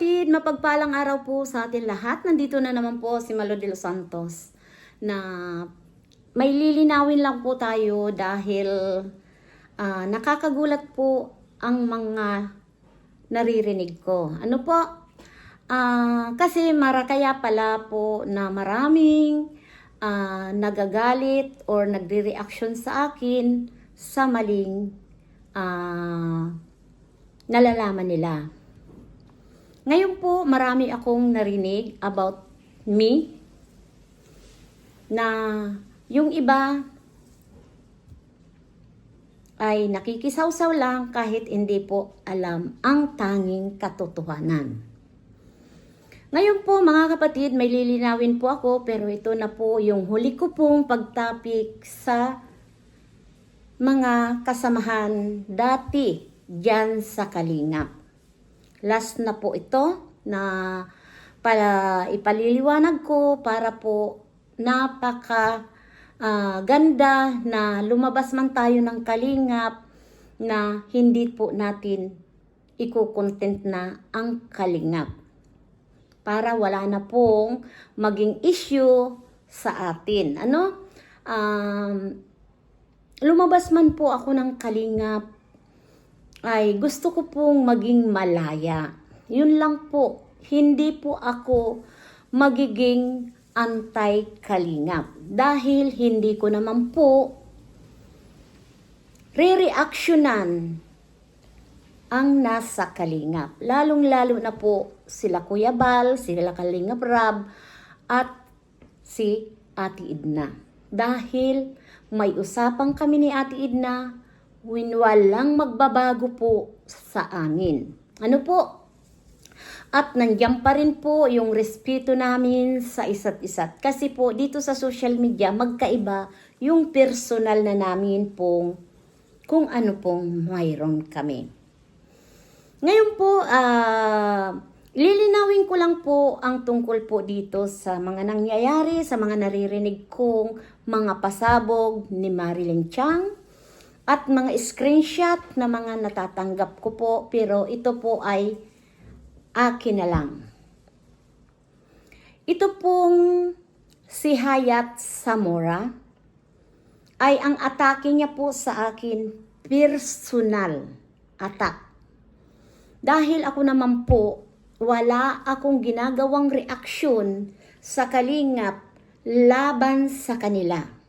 kapatid, mapagpalang araw po sa atin lahat. Nandito na naman po si Malo de los Santos na may lilinawin lang po tayo dahil ah, nakakagulat po ang mga naririnig ko. Ano po? Ah, kasi marakaya pala po na maraming ah, nagagalit or nagre-reaction sa akin sa maling ah, nalalaman nila. Ngayon po, marami akong narinig about me na yung iba ay nakikisawsaw lang kahit hindi po alam ang tanging katotohanan. Ngayon po mga kapatid, may lilinawin po ako pero ito na po yung huli ko pong pagtapik sa mga kasamahan dati dyan sa Kalingap. Last na po ito na para ipaliliwanag ko para po napaka ah, ganda na lumabas man tayo ng kalingap na hindi po natin iko-content na ang kalingap para wala na pong maging issue sa atin. Ano? Um, lumabas man po ako ng kalingap ay gusto ko pong maging malaya. Yun lang po. Hindi po ako magiging anti-kalingap. Dahil hindi ko naman po re-reactionan ang nasa kalingap. Lalong-lalo na po sila Kuya Bal, sila Kalingap Rab, at si Ate Idna. Dahil may usapang kami ni Ate Idna, when walang magbabago po sa amin. Ano po? At nandiyan pa rin po yung respeto namin sa isa't isa. Kasi po dito sa social media, magkaiba yung personal na namin pong kung ano pong mayroon kami. Ngayon po, ah, lilinawin ko lang po ang tungkol po dito sa mga nangyayari, sa mga naririnig kong mga pasabog ni Marilyn Chang at mga screenshot na mga natatanggap ko po pero ito po ay akin na lang. Ito pong si Hayat Samora ay ang atake niya po sa akin personal attack. Dahil ako naman po, wala akong ginagawang reaksyon sa kalingap laban sa kanila.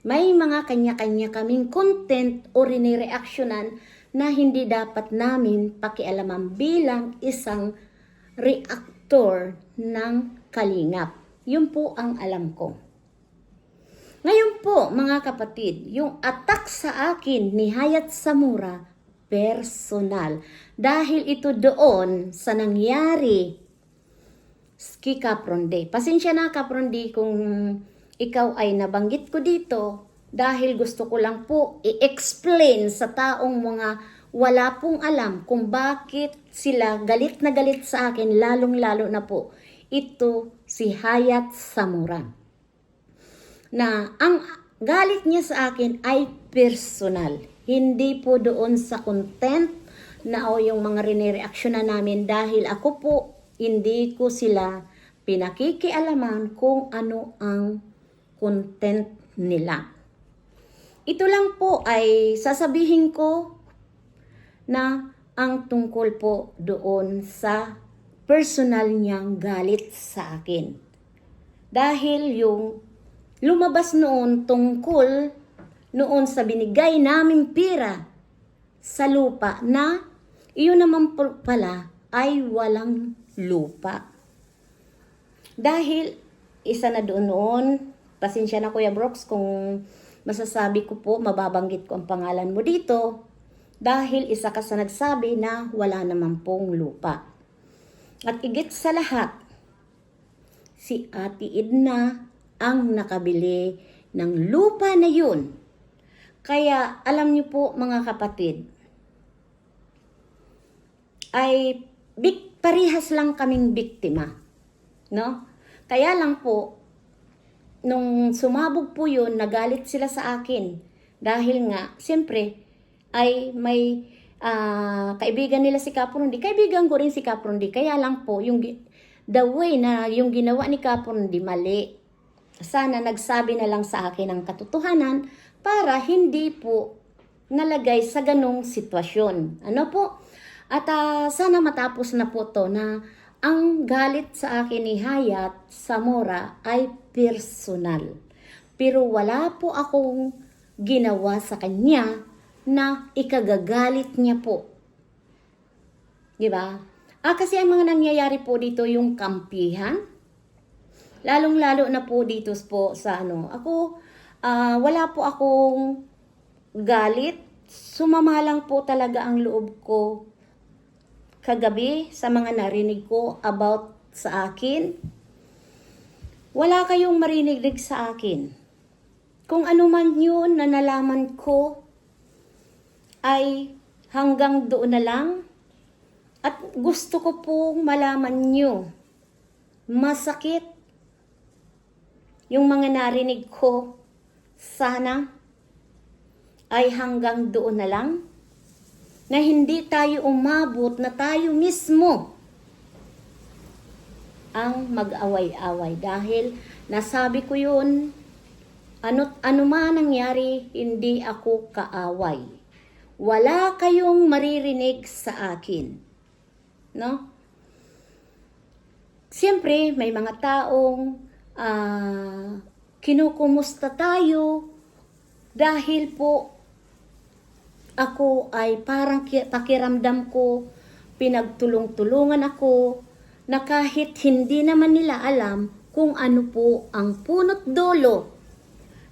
May mga kanya-kanya kaming content o rinireaksyonan na hindi dapat namin pakialaman bilang isang reactor ng kalingap. Yun po ang alam ko. Ngayon po, mga kapatid, yung attack sa akin ni Hayat Samura, personal. Dahil ito doon sa nangyari kay Kapronde. Pasensya na Kapronde kung ikaw ay nabanggit ko dito dahil gusto ko lang po i-explain sa taong mga wala pong alam kung bakit sila galit na galit sa akin lalong-lalo na po ito si Hayat Samura na ang galit niya sa akin ay personal. Hindi po doon sa content na o yung mga rinireaksyon na namin dahil ako po hindi ko sila pinakikialaman kung ano ang content nila. Ito lang po ay sasabihin ko na ang tungkol po doon sa personal niyang galit sa akin. Dahil yung lumabas noon tungkol noon sa binigay naming pira sa lupa na iyon naman pala ay walang lupa. Dahil isa na doon noon, pasensya na Kuya Brooks kung masasabi ko po, mababanggit ko ang pangalan mo dito, dahil isa ka sa nagsabi na wala naman pong lupa. At igit sa lahat, si Ate Idna ang nakabili ng lupa na yun. Kaya alam niyo po mga kapatid, ay big, parihas lang kaming biktima. No? Kaya lang po, nung sumabog po yun, nagalit sila sa akin. Dahil nga, siyempre, ay may ah, kaibigan nila si Kaprundi. Kaibigan ko rin si Kaprundi. Kaya lang po, yung, the way na yung ginawa ni Kaprundi mali. Sana nagsabi na lang sa akin ng katotohanan para hindi po nalagay sa ganong sitwasyon. Ano po? At ah, sana matapos na po to na ang galit sa akin ni Hayat Samora ay personal. Pero wala po akong ginawa sa kanya na ikagagalit niya po. Di ba? Ah, kasi ang mga nangyayari po dito yung kampihan. Lalong-lalo na po dito po sa ano. Ako, ah, wala po akong galit. Sumama lang po talaga ang loob ko kagabi sa mga narinig ko about sa akin. Wala kayong marinig sa akin. Kung ano man yun na nalaman ko ay hanggang doon na lang. At gusto ko pong malaman nyo. Masakit yung mga narinig ko. Sana ay hanggang doon na lang na hindi tayo umabot na tayo mismo ang mag-away-away. Dahil nasabi ko yun ano ano man nangyari hindi ako kaaway. Wala kayong maririnig sa akin. No? Siyempre, may mga taong ah, kinukumusta tayo dahil po ako ay parang ki- pakiramdam ko, pinagtulong-tulungan ako, na kahit hindi naman nila alam kung ano po ang punot dulo.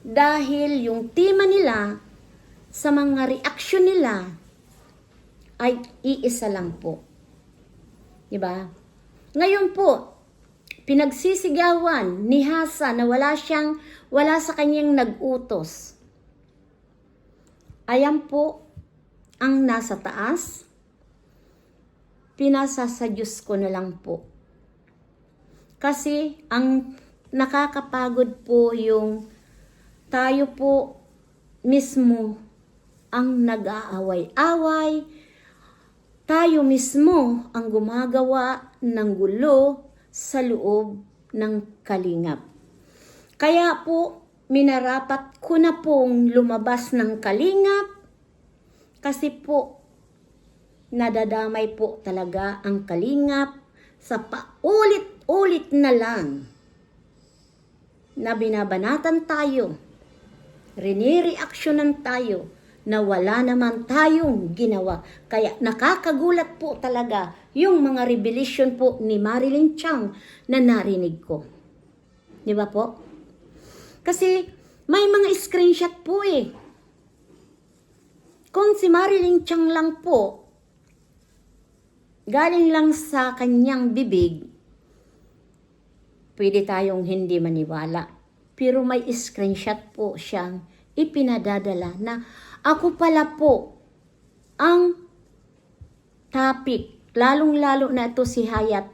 Dahil yung tema nila sa mga reaksyon nila ay iisa lang po. 'Di ba? Ngayon po, pinagsisigawan ni Hasa na wala siyang wala sa kanyang nag-utos. Ayan po ang nasa taas. Pinasa sa ko na lang po. Kasi ang nakakapagod po yung tayo po mismo ang nag-aaway-away, tayo mismo ang gumagawa ng gulo sa loob ng kalingap. Kaya po, minarapat ko na pong lumabas ng kalingap kasi po, nadadamay po talaga ang kalingap sa paulit-ulit na lang na binabanatan tayo, rinireaksyonan tayo, na wala naman tayong ginawa. Kaya nakakagulat po talaga yung mga revelation po ni Marilyn Chang na narinig ko. Di ba po? Kasi may mga screenshot po eh. Kung si Marilyn Chang lang po, galing lang sa kanyang bibig, pwede tayong hindi maniwala. Pero may screenshot po siyang ipinadadala na ako pala po ang topic, lalong-lalo na ito si Hayat,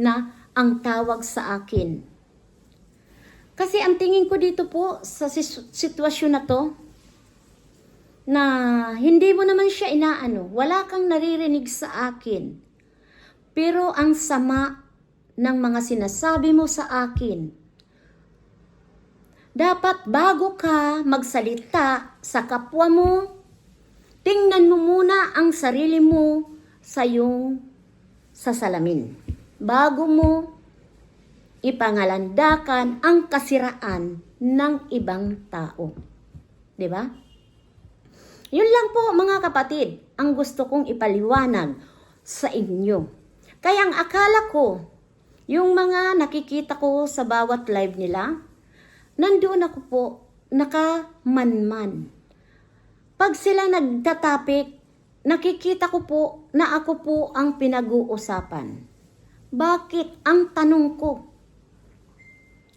na ang tawag sa akin. Kasi ang tingin ko dito po sa sitwasyon na to, na hindi mo naman siya inaano, wala kang naririnig sa akin. Pero ang sama ng mga sinasabi mo sa akin, dapat bago ka magsalita sa kapwa mo, tingnan mo muna ang sarili mo sa iyong sasalamin. Bago mo ipangalandakan ang kasiraan ng ibang tao. 'Di ba? Yun lang po mga kapatid, ang gusto kong ipaliwanag sa inyo. Kaya ang akala ko, yung mga nakikita ko sa bawat live nila, nandoon ako po, nakamanman. Pag sila nagtatapik, nakikita ko po na ako po ang pinag-uusapan. Bakit? Ang tanong ko,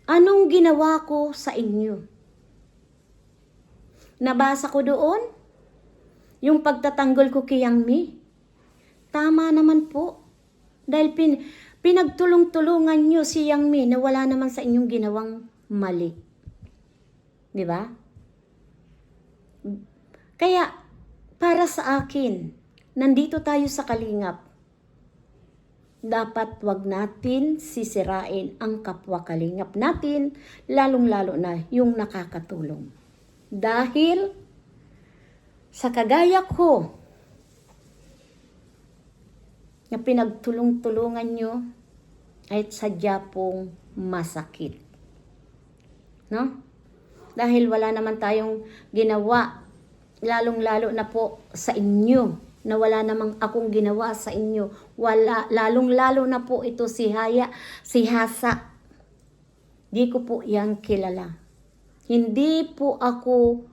anong ginawa ko sa inyo? Nabasa ko doon, yung pagtatanggol ko kay Yang Mi. Tama naman po. Dahil pin, pinagtulong-tulungan nyo si Yang Mi na wala naman sa inyong ginawang mali. Di ba? Kaya, para sa akin. Nandito tayo sa Kalingap. Dapat wag natin sisirain ang kapwa Kalingap natin, lalong-lalo na yung nakakatulong. Dahil sa kagaya ko, na pinagtulong-tulungan nyo ay sadya pong masakit. No? Dahil wala naman tayong ginawa, lalong-lalo na po sa inyo, na wala namang akong ginawa sa inyo. Wala, lalong-lalo na po ito si Haya, si Hasa. Di ko po yan kilala. Hindi po ako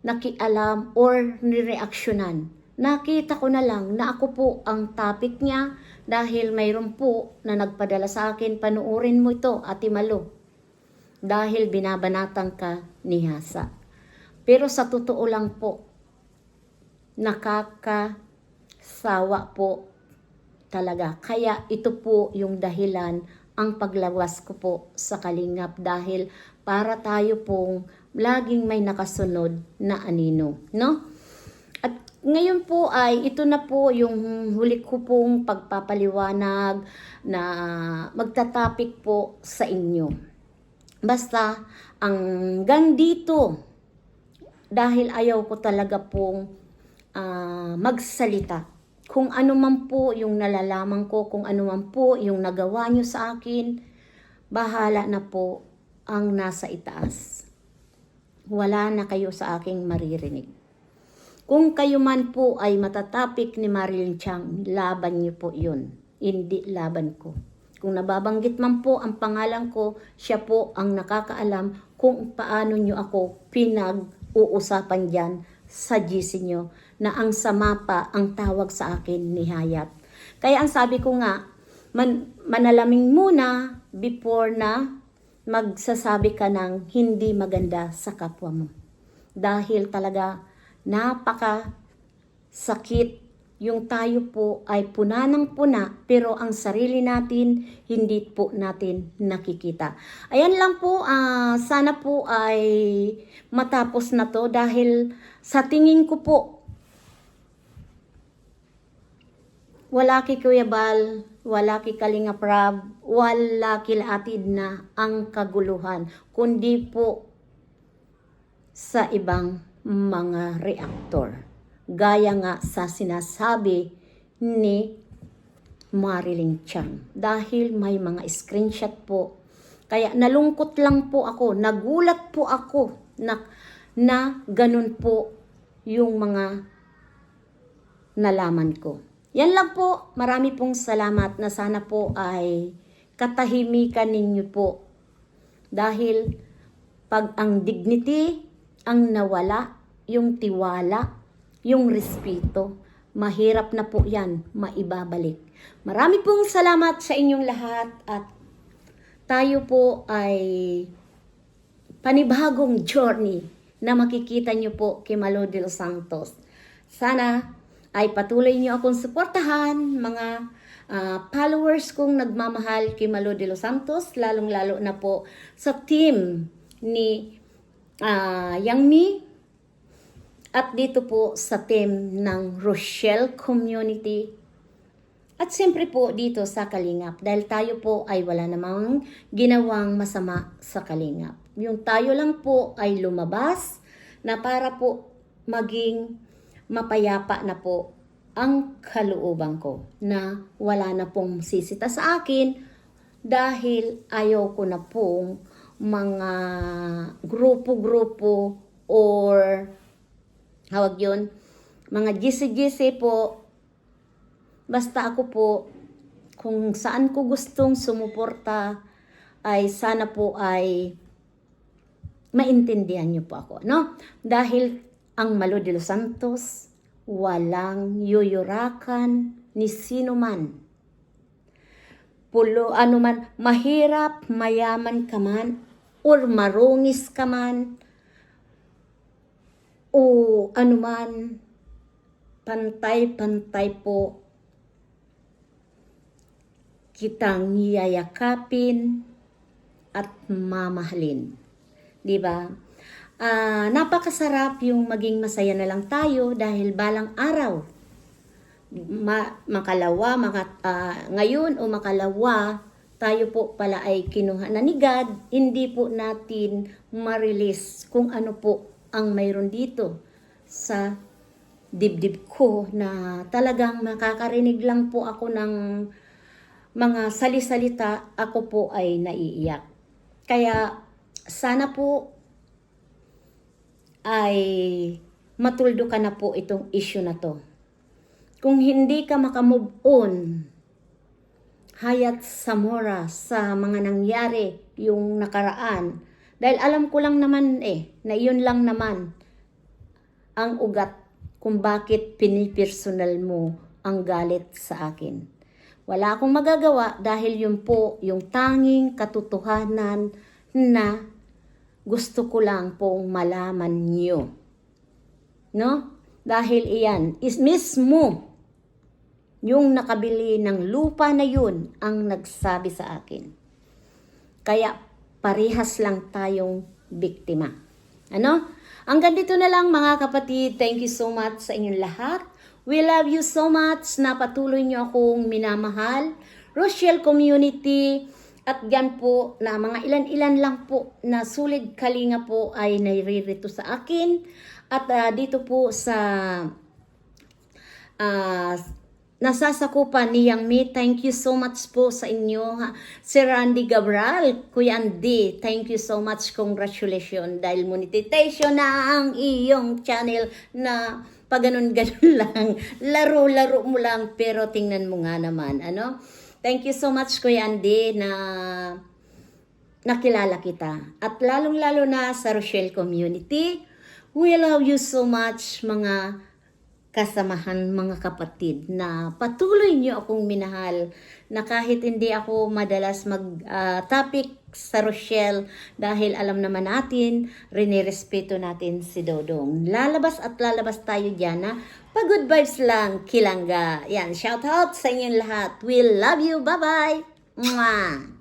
nakialam or nireaksyonan. Nakita ko na lang na ako po ang topic niya dahil mayroon po na nagpadala sa akin, panuorin mo ito, Ate Malo. Dahil binabanatan ka ni Hasa. Pero sa totoo lang po, nakakasawa po talaga. Kaya ito po yung dahilan ang paglawas ko po sa kalingap dahil para tayo pong laging may nakasunod na anino, no? At ngayon po ay ito na po yung huli ko pong pagpapaliwanag na magtatapik po sa inyo. Basta hanggang dito dahil ayaw ko talaga pong ah, magsalita. Kung ano man po yung nalalaman ko, kung ano man po yung nagawa nyo sa akin, bahala na po ang nasa itaas. Wala na kayo sa aking maririnig. Kung kayo man po ay matatapik ni Marilyn Chang, laban niyo po yun. Hindi laban ko. Kung nababanggit man po ang pangalan ko, siya po ang nakakaalam kung paano niyo ako pinag-uusapan dyan sa GC nyo na ang sama pa ang tawag sa akin ni Hayat. Kaya ang sabi ko nga, man, manalaming muna before na magsasabi ka ng hindi maganda sa kapwa mo. Dahil talaga napaka sakit yung tayo po ay puna ng puna pero ang sarili natin hindi po natin nakikita. Ayan lang po, ah, sana po ay matapos na to dahil sa tingin ko po wala ki Kuya Bal, wala ki Kalinga Prab, wala ki Atid na ang kaguluhan, kundi po sa ibang mga reaktor. Gaya nga sa sinasabi ni Marilyn Chang. Dahil may mga screenshot po. Kaya nalungkot lang po ako, nagulat po ako na, na ganun po yung mga nalaman ko. Yan lang po. Marami pong salamat na sana po ay katahimikan ninyo po. Dahil pag ang dignity ang nawala, yung tiwala, yung respeto, mahirap na po yan maibabalik. Marami pong salamat sa inyong lahat at tayo po ay panibagong journey na makikita nyo po kay Malo de los Santos. Sana ay patuloy nyo akong suportahan, mga ah, followers kong nagmamahal kay Malo de los Santos, lalong-lalo na po sa team ni ah, Yang Mi at dito po sa team ng Rochelle Community at siyempre po dito sa Kalingap dahil tayo po ay wala namang ginawang masama sa Kalingap. Yung tayo lang po ay lumabas na para po maging mapayapa na po ang kalooban ko na wala na pong sisita sa akin dahil ayaw ko na pong mga grupo-grupo or hawag yun, mga gisi-gisi po Basta ako po, kung saan ko gustong sumuporta, ay sana po ay maintindihan niyo po ako, no? Dahil ang Malo de los Santos, walang yuyurakan ni sino man. Pulo, ano man, mahirap, mayaman ka man, or marungis ka man, o ano man, pantay-pantay po kitang yayakapin at mamahalin. 'Di ba? Ah, napakasarap yung maging masaya na lang tayo dahil balang araw ma- makalawa, maka, ah, ngayon o makalawa, tayo po pala ay kinuha na ni God, hindi po natin ma-release kung ano po ang mayroon dito sa dibdib ko na talagang makakarinig lang po ako ng mga salisalita, ako po ay naiiyak. Kaya sana po ay matuldo ka na po itong issue na to. Kung hindi ka makamove on, Hayat Samora sa mga nangyari yung nakaraan. Dahil alam ko lang naman eh, na yun lang naman ang ugat kung bakit pinipersonal mo ang galit sa akin. Wala akong magagawa dahil yun po yung tanging katotohanan na gusto ko lang pong malaman niyo. No? Dahil iyan is mismo yung nakabili ng lupa na yun ang nagsabi sa akin. Kaya parehas lang tayong biktima. Ano? Hanggang dito na lang mga kapatid. Thank you so much sa inyong lahat. We love you so much na patuloy niyo akong minamahal. Rochelle Community at yan po na mga ilan-ilan lang po na sulit kalinga po ay naririto sa akin. At ah, dito po sa ah nasasakupan ni Yang Mi. Thank you so much po sa inyo. Ha? Si Randy Gabral, Kuya Andy, thank you so much. Congratulations dahil monetization na ang iyong channel na pag ganun-ganun lang. Laro-laro mo lang pero tingnan mo nga naman. Ano? Thank you so much Kuya Andy na nakilala kita. At lalong-lalo na sa Rochelle Community. We love you so much mga kasamahan mga kapatid na patuloy niyo akong minahal na kahit hindi ako madalas mag ah, topic sa Rochelle dahil alam naman natin, rinirespeto natin si Dodong. Lalabas at lalabas tayo dyan na pag good vibes lang, kilangga. Yan, shout out sa inyong lahat. We love you. Bye-bye. Mwah!